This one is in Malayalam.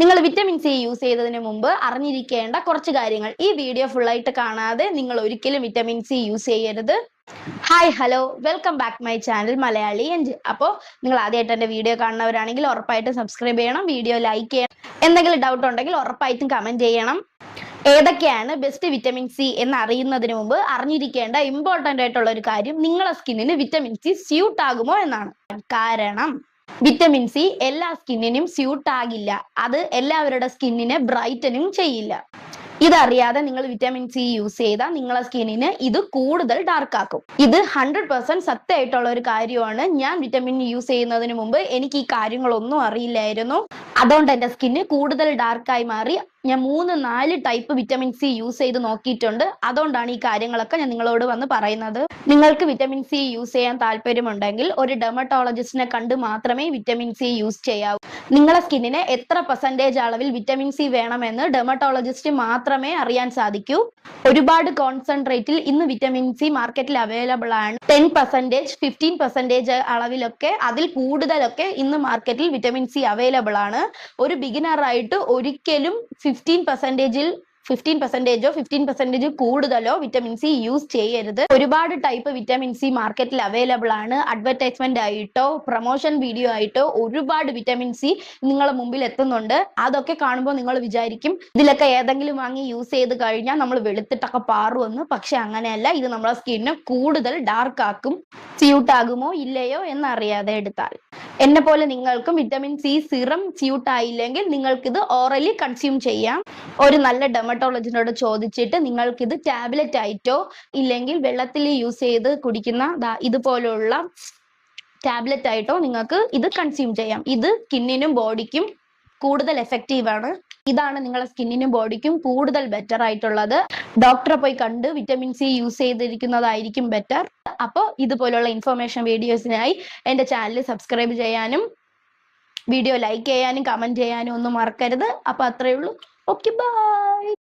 നിങ്ങൾ വിറ്റമിൻ സി യൂസ് ചെയ്തതിന് മുമ്പ് അറിഞ്ഞിരിക്കേണ്ട കുറച്ച് കാര്യങ്ങൾ ഈ വീഡിയോ ഫുൾ ആയിട്ട് കാണാതെ നിങ്ങൾ ഒരിക്കലും വിറ്റമിൻ സി യൂസ് ചെയ്യരുത്. Hi hello welcome back my channel Malayali എൻജ് അപ്പോൾ നിങ്ങൾ ആദ്യമായിട്ട് എന്റെ വീഡിയോ കാണുന്നവരാണെങ്കിൽ ഉറപ്പായിട്ടും സബ്സ്ക്രൈബ് ചെയ്യണം വീഡിയോ ലൈക്ക് ചെയ്യണം. എന്തെങ്കിലും ഡൗട്ട് ഉണ്ടെങ്കിൽ ഉറപ്പായിട്ടും കമന്റ് ചെയ്യണം. ഏതൊക്കെയാണ് ബെസ്റ്റ് വിറ്റമിൻ സി എന്ന് അറിയുന്നതിന് മുമ്പ് അറിഞ്ഞിരിക്കേണ്ട ഇമ്പോർട്ടന്റ് ആയിട്ടുള്ള ഒരു കാര്യം നിങ്ങളുടെ സ്കിന്നിന് വിറ്റമിൻ സി സ്യൂട്ട് ആകുമോ എന്നാണ്. കാരണം വിറ്റമിൻ സി എല്ലാ സ്കിന്നിനും സ്യൂട്ട് ആകില്ല. അത് എല്ലാവരുടെ സ്കിന്നിനെ ബ്രൈറ്റനും ചെയ്യില്ല. ഇതറിയാതെ നിങ്ങൾ വിറ്റാമിൻ സി യൂസ് ചെയ്താൽ നിങ്ങളെ സ്കിന്നിന് ഇത് കൂടുതൽ ഡാർക്ക് ആക്കും. ഇത് ഹൺഡ്രഡ് പെർസെന്റ് സത്യമായിട്ടുള്ള ഒരു കാര്യമാണ്. ഞാൻ വിറ്റാമിൻ യൂസ് ചെയ്യുന്നതിന് മുമ്പ് എനിക്ക് ഈ കാര്യങ്ങളൊന്നും അറിയില്ലായിരുന്നു. അതുകൊണ്ട് എന്റെ സ്കിന്ന് കൂടുതൽ ഡാർക്കായി മാറി. ഞാൻ മൂന്ന് നാല് ടൈപ്പ് വിറ്റമിൻ സി യൂസ് ചെയ്ത് നോക്കിയിട്ടുണ്ട്. അതുകൊണ്ടാണ് ഈ കാര്യങ്ങളൊക്കെ ഞാൻ നിങ്ങളോട് വന്ന് പറയുന്നത്. നിങ്ങൾക്ക് വിറ്റമിൻ സി യൂസ് ചെയ്യാൻ താല്പര്യമുണ്ടെങ്കിൽ ഒരു ഡെർമറ്റോളജിസ്റ്റിനെ കണ്ട് മാത്രമേ വിറ്റമിൻ സി യൂസ് ചെയ്യാവൂ. നിങ്ങളെ സ്കിന്നിന് എത്ര പെർസെന്റേജ് അളവിൽ വിറ്റമിൻ സി വേണമെന്ന് ഡെർമറ്റോളജിസ്റ്റ് മാത്രമേ അറിയാൻ സാധിക്കൂ. ഒരുപാട് കോൺസെൻട്രേറ്റിൽ ഇന്ന് വിറ്റമിൻ സി മാർക്കറ്റിൽ അവൈലബിൾ ആണ്. ടെൻ പെർസെന്റേജ് ഫിഫ്റ്റീൻ പെർസെന്റേജ് അളവിലൊക്കെ അതിൽ കൂടുതലൊക്കെ ഇന്ന് മാർക്കറ്റിൽ വിറ്റമിൻ സി അവൈലബിൾ ആണ്. ഒരു ബിഗിനർ ആയിട്ട് ഒരിക്കലും ഫിഫ്റ്റീൻ പെർസെന്റേജിൽ ഫിഫ്റ്റീൻ പെർസെന്റേജോ ഫിഫ്റ്റീൻ പെർസെന്റേജ് കൂടുതലോ വിറ്റമിൻ സി യൂസ് ചെയ്യരുത്. ഒരുപാട് ടൈപ്പ് വിറ്റമിൻ സി മാർക്കറ്റിൽ അവൈലബിൾ ആണ്. അഡ്വർടൈസ്മെന്റ് ആയിട്ടോ പ്രൊമോഷൻ വീഡിയോ ആയിട്ടോ ഒരുപാട് വിറ്റമിൻ സി നിങ്ങളുടെ മുമ്പിൽ എത്തുന്നുണ്ട്. അതൊക്കെ കാണുമ്പോൾ നിങ്ങൾ വിചാരിക്കും ഇതിലൊക്കെ ഏതെങ്കിലും വാങ്ങി യൂസ് ചെയ്ത് കഴിഞ്ഞാൽ നമ്മൾ വെളുത്തിട്ടൊക്കെ പാറുമെന്ന് പക്ഷെ അങ്ങനെയല്ല. ഇത് നമ്മളെ സ്കിന്നിനെ കൂടുതൽ ഡാർക്ക് ആക്കും സ്യൂട്ട് ആകുമോ ഇല്ലയോ എന്നറിയാതെ എടുത്താൽ. എന്നെ പോലെ നിങ്ങൾക്കും വിറ്റമിൻ സി സിറം സ്യൂട്ട് ആയില്ലെങ്കിൽ ഇത് ഓറലി കൺസ്യൂം ചെയ്യാം. ഒരു നല്ല ഡെമറ്റോളജിനോട് ചോദിച്ചിട്ട് നിങ്ങൾക്ക് ഇത് ടാബ്ലറ്റ് ആയിട്ടോ ഇല്ലെങ്കിൽ വെള്ളത്തിൽ യൂസ് ചെയ്ത് കുടിക്കുന്ന ഇതുപോലുള്ള ടാബ്ലറ്റ് ആയിട്ടോ നിങ്ങൾക്ക് ഇത് കൺസ്യൂം ചെയ്യാം. ഇത് സ്കിന്നിനും ബോഡിക്കും കൂടുതൽ എഫക്റ്റീവ് ആണ്. ഇതാണ് നിങ്ങളെ സ്കിന്നിനും ബോഡിക്കും കൂടുതൽ ബെറ്റർ ആയിട്ടുള്ളത്. ഡോക്ടറെ പോയി കണ്ട് വിറ്റമിൻ സി യൂസ് ചെയ്തിരിക്കുന്നതായിരിക്കും ബെറ്റർ അപ്പോൾ ഇതുപോലുള്ള ഇൻഫർമേഷൻ വീഡിയോസിനായി എന്റെ ചാനൽ സബ്സ്ക്രൈബ് ചെയ്യാനും വീഡിയോ ലൈക്ക് ചെയ്യാനും കമന്റ് ചെയ്യാനും ഒന്നും മറക്കരുത്. അപ്പോൾ അത്രയേ ഉള്ളൂ. Okay bye